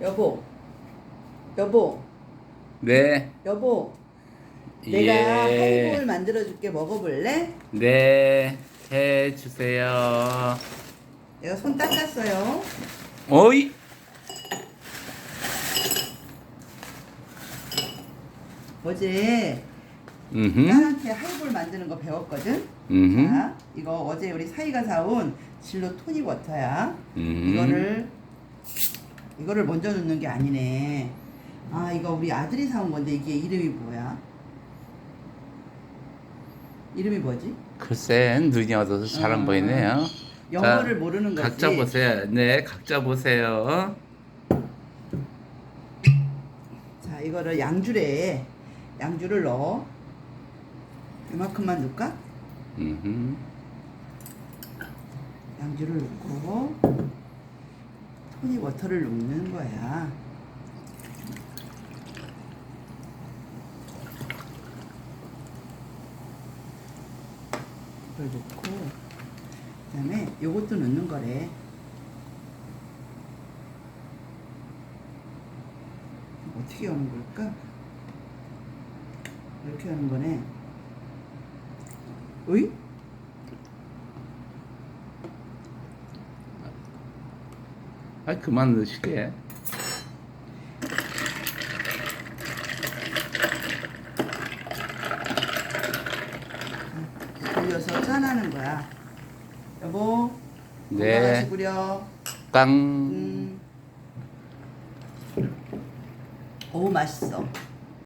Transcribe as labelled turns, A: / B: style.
A: 여보, 여보,
B: 네.
A: 여보. 내가
B: 예.
A: 하이볼 만들어줄게. 먹어볼래?
B: 네. 해 주세요.
A: 내가 손 닦았어요.
B: 오이.
A: 어제
B: 음.
A: 딸한테 하이볼 만드는 거 배웠거든.
B: 음.
A: 자, 이거 어제 우리 사이가 사온 진로 토닉 워터야.
B: 음.
A: 이거를 이거를 먼저 넣는 게 아니네. 아 이거 우리 아들이 사온 건데 이게 이름이 뭐야? 이름이 뭐지?
B: 글쎄 눈이 어두워서 잘 안
A: 어.
B: 보이네요.
A: 영어를
B: 자,
A: 모르는 거지.
B: 각자 보세요. 네, 각자 보세요.
A: 자 이거를 양줄에 양줄을 넣어. 이만큼만 넣을까?
B: 음.
A: 양줄을 넣고 토닉 워터를 넣는 거야. 이걸 넣고 그다음에 요것도 넣는 거래. 어떻게 하는 걸까? 이렇게 하는 거네. 어이?
B: 아, 그만 넣으시게.
A: 돌려서 짠하는 거야. 여보,
B: 네.
A: 건강하시 구려.
B: 깡.
A: 음. 오 맛있어.